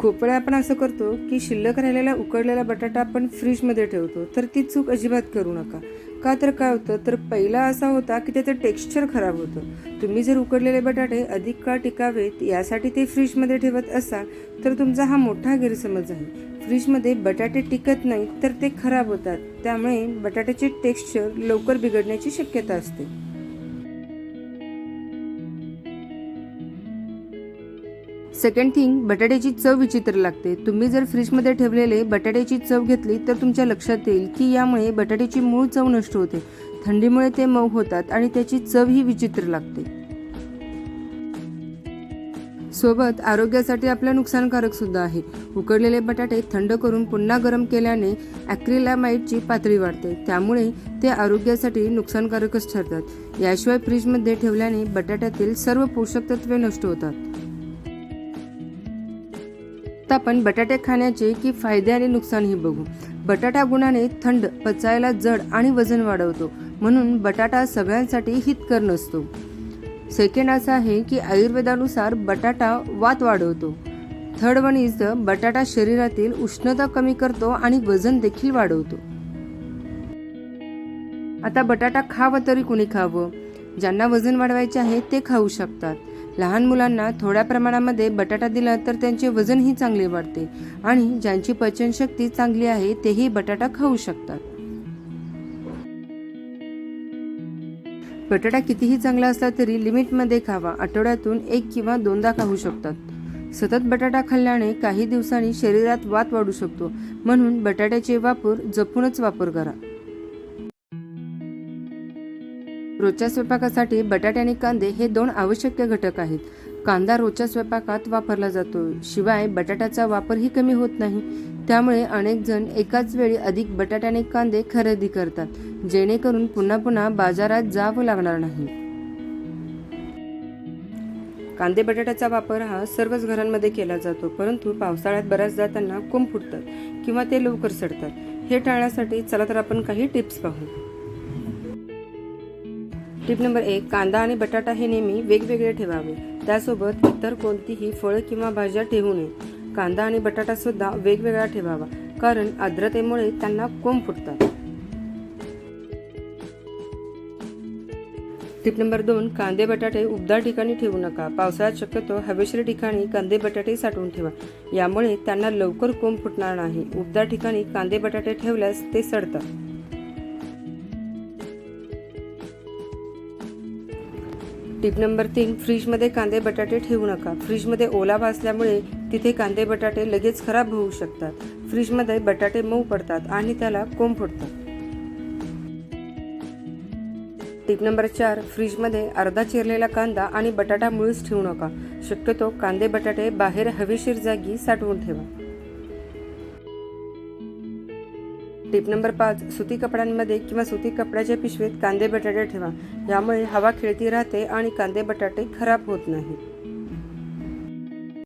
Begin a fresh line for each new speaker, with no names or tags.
खूप वेळा आपण असं करतो की शिल्लक राहिलेला उकडलेला बटाटा आपण फ्रीजमध्ये ठेवतो तर ती चूक अजिबात करू नका. का तर काय होतं तर पहिला असा होता की त्याचं टेक्स्चर खराब होतं. तुम्ही जर उकडलेले बटाटे अधिक काळ टिकावेत यासाठी ते फ्रीजमध्ये ठेवत असाल तर तुमचा हा मोठा गैरसमज आहे. फ्रीजमध्ये बटाटे टिकत नाहीत तर ते खराब होतात. त्यामुळे बटाट्याचे टेक्स्चर लवकर बिघडण्याची शक्यता असते. सेकंड थिंग बटाट्याची चव विचित्र लागते. तुम्ही जर फ्रीजमध्ये ठेवलेले बटाट्याची चव घेतली तर तुमच्या लक्षात येईल की यामुळे बटाट्याची मूळ चव नष्ट होते. थंडीमुळे ते मऊ होतात आणि त्याची चवही विचित्र लागते. सोबत आरोग्यासाठी आपल्या नुकसानकारक सुद्धा आहे. उकडलेले बटाटे थंड करून पुन्हा गरम केल्याने ॲक्रिलामाइटची पातळी वाढते. त्यामुळे ते आरोग्यासाठी नुकसानकारकच ठरतात. याशिवाय फ्रीजमध्ये ठेवल्याने बटाट्यातील सर्व पोषक तत्वे नष्ट होतात. आता आपण बटाटे खाण्याचे की फायदे आणि नुकसानही बघू. बटाटा गुणाने थंड पचायला जड आणि वजन वाढवतो. म्हणून बटाटा सगळ्यांसाठी हितकर नसतो. सेकंड असं आहे की आयुर्वेदानुसार बटाटा वात वाढवतो. थर्ड वन इज द बटाटा शरीरातील उष्णता कमी करतो आणि वजन देखील वाढवतो. आता बटाटा खावं तरी कुणी खावं? ज्यांना वजन वाढवायचे आहे ते खाऊ शकतात. लहान मुलांना थोड्या प्रमाणामध्ये बटाटा दिला तर त्यांचे वजनही चांगले वाढते आणि ज्यांची पचनशक्ती चांगली आहे तेही बटाटा खाऊ शकतात. बटाटा कितीही चांगला असला तरी लिमिटमध्ये खावा. आठवड्यातून एक किंवा दोनदा खाऊ शकतात. सतत बटाटा खाल्ल्याने काही दिवसांनी शरीरात वात वाढू शकतो. म्हणून बटाट्याचे वापर जपूनच वापर करा. रोजच्या स्वयंपाकासाठी बटाटे आणि कांदे हे दोन आवश्यक घटक आहेत. कांदा रोजच्या स्वयंपाकात वापरला जातो. शिवाय बटाट्याचा वापरही कमी होत नाही. त्यामुळे अनेक जण एकाच वेळी अधिक बटाटे आणि कांदे खरेदी करतात जेणेकरून पुन्हा पुन्हा बाजारात जावं लागणार नाही. कांदे बटाट्याचा वापर हा सर्वच घरांमध्ये केला जातो परंतु पावसाळ्यात बऱ्याच जाताना कोंब फुटतात किंवा ते लवकर सडतात. हे टाळण्यासाठी चला तर आपण काही टिप्स पाहू. टिप नंबर एक कांदा आणि बटाटा हे नेहमी वेगवेगळे ठेवावे. त्यासोबत इतर कोणतीही फळं किंवा भाज्या ठेवू नये. कांदा आणि बटाटा सुद्धा वेगवेगळा ठेवावा कारण आर्द्रतेमुळे त्यांना कोंब फुटतात. टिप नंबर दोन कांदे बटाटे उबदार ठिकाणी ठेवू नका. पावसाळ्यात शक्यतो हवेशीर ठिकाणी कांदे बटाटे साठवून ठेवा. यामुळे त्यांना लवकर कोंब फुटणार नाही. उबदार ठिकाणी कांदे बटाटे ठेवल्यास ते सडतात. टिप नंबर तीन फ्रीजमध्ये कांदे बटाटे ठेवू नका. फ्रीजमध्ये ओलावा असल्यामुळे तिथे कांदे बटाटे लगेच खराब होऊ शकतात. फ्रीजमध्ये बटाटे मऊ पडतात आणि त्याला कोंब फुटतात टिप नंबर चार फ्रीजमध्ये अर्धा चिरलेला कांदा आणि बटाटा मुळीच ठेवू नका. शक्यतो कांदे बटाटे बाहेर हवेशीर जागी साठवून ठेवा. टिप नंबर पाच सुती कपड्यांमध्ये किंवा सुती कपड्याच्या पिशवीत कांदे बटाटे ठेवा. यामुळे हवा खेळती राहते आणि कांदे बटाटे खराब होत नाहीत.